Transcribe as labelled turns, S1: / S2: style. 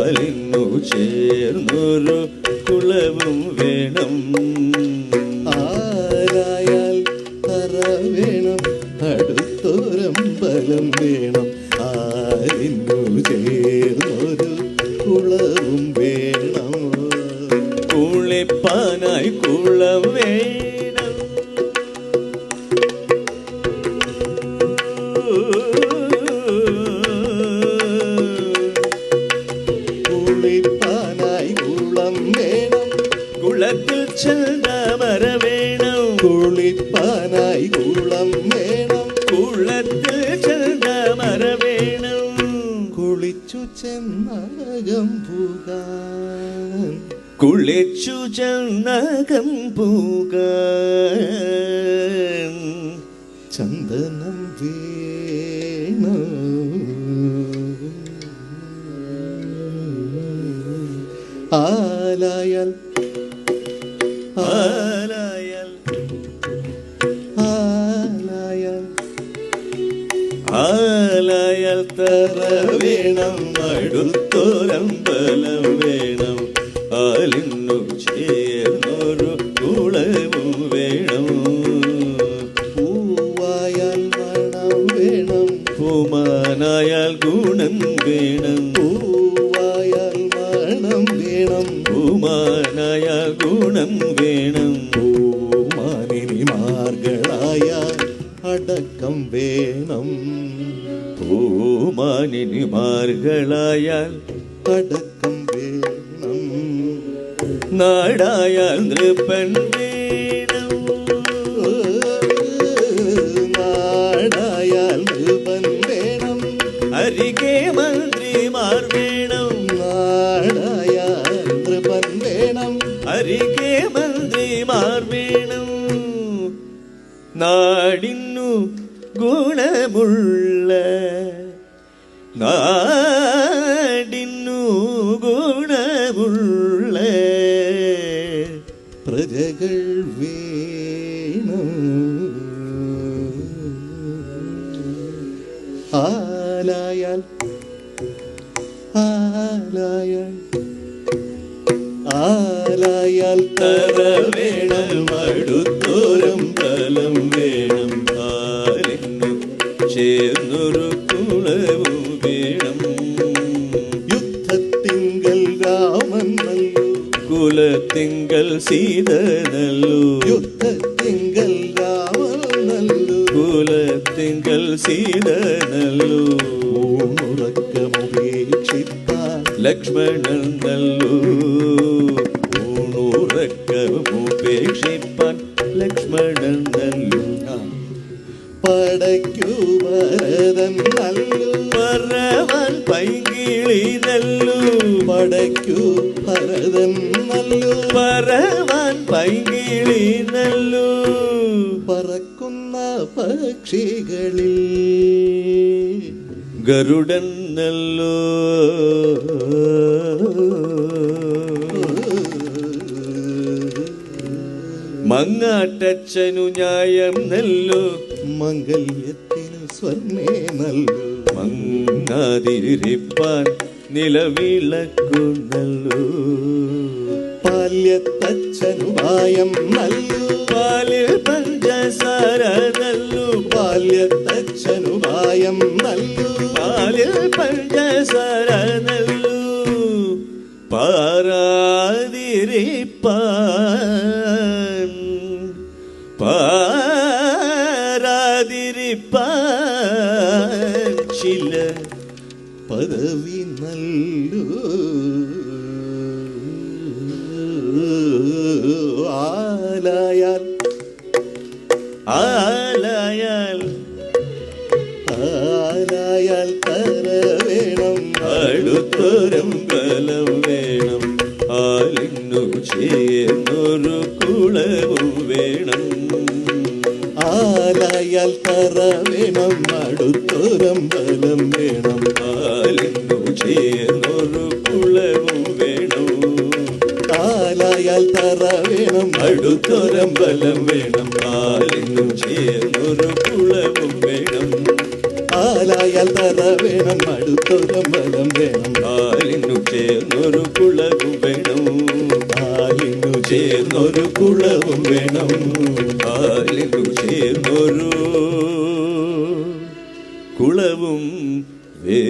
S1: പാലിനു ചേർന്നൊരു കുളവും വേണം.
S2: ആരായാൽ തറ വേണം അടുത്തൊരമ്പലം വേണം. ആരിന്നു ചേർന്നൊരു കുളവും വേണം.
S1: കുളിപ്പാനായി കുളം വേണം.
S2: വേണം കുളിപ്പാനായി കുളം വേണം.
S1: കുളത്തിൽ ചെന്താമര വേണം
S2: കുളിച്ചു ചെന്നകം പുകാൻ.
S1: കുളിച്ചു ചെന്നകം പൂകാൻ.
S2: ചന്ദനം വേണം. ആലായാൽ
S1: ആലായാൽ
S2: ആലായാൽ
S1: ആലായാൽ തറ വേണം അടുത്തൊരമ്പലം വേണം ആലിന്നു ചേർന്നൊരു ഗുണം വേണം.
S2: പൂമാനിനിമാർകളായ അടക്കം വേണം.
S1: പൂമാനിനിമാർകളായാൽ
S2: അടക്കം വേണം.
S1: നാടായാൽ നൃപ്പൻ വേണം.
S2: നാടായാൽ
S1: മന്ത്രിമാർ വേണം. അരികെ മന്ത്രിമാർ വേണം. നാടിന്നു ഗുണമുള്ള നാടിന്നു ഗുണമുള്ള
S2: പ്രജകൾ വേണം. ആലായാൽ ആലായാൽ ആലായാൽ
S1: തറ വേണം അടുത്തോരം തലം വേണം. ആലിന്നു ചേർന്നൊരു കുളവും വേണം.
S2: യുദ്ധത്തിങ്കൽ രാമൻ നല്ലു.
S1: കുലത്തിങ്കൽ സീത നല്ലു.
S2: യുദ്ധത്തിങ്കൽ രാമൻ നല്ലു.
S1: കുലത്തിങ്കൽ സീത നല്ലു.
S2: ഊണുറക്കമുപേക്ഷിക്കാൻ
S1: ലക്ഷ്മണൻ നല്ലു ഊണുറക്കമുപേക്ഷിപ്പാൻ ലക്ഷ്മണൻ നല്ലു
S2: പടയ്ക്കു ഭരതൻ നല്ലു
S1: പറവൻ പൈകിളി നല്ലു
S2: പടയ്ക്കു ഭരതൻ നല്ലു
S1: പറവൻ പൈകിളി നല്ലു
S2: പറക്കുന്ന പക്ഷികളിൽ
S1: ഗരുഡൻ നല്ലു. മങ്ങാട്ടച്ചനു ന്യായം നല്ലു.
S2: മംഗല്യത്തിനു സ്വർണേ നല്ലു.
S1: മങ്ങാതിരിപ്പാൻ നിലവിളക്കു നല്ലു.
S2: ബാല്യത്തച്ഛനുപായം നല്ലു.
S1: പാലിൽ പഞ്ചസാര നല്ലു പാരാതിരിപ്പാൻ. പാരാതിരിപ്പാൻ ചില
S2: പദവി നല്ലു. ആലായാൽ
S1: ആലായാൽ അടുത്തൊരം ബലം വേണം. ആലിന്നു ചെയ്യുന്നൊരു കുളവും വേണം.
S2: ആലായാൽ തറ വേണം അടുത്തൊരമ്പലം വേണം.
S1: ആലിന്നു ചെയ്യുന്നൊരു കുളവും വേണം.
S2: ആലായാൽ തറ വേണം
S1: അടുത്തൊരമ്പലം വേണം. ആലിന്നു ചെയ്യുന്നൊരു കുളവും വേണം.
S2: ആലായാൽ തറ വേണം അടുത്തൊരമ്പലം വേണം.
S1: ചേർന്നൊരു കുളവും വേണം.
S2: ബാലിനു
S1: ചേർന്നൊരു കുളവും വേണം. ബാലിനു ചേർന്നൊരു കുളവും വേ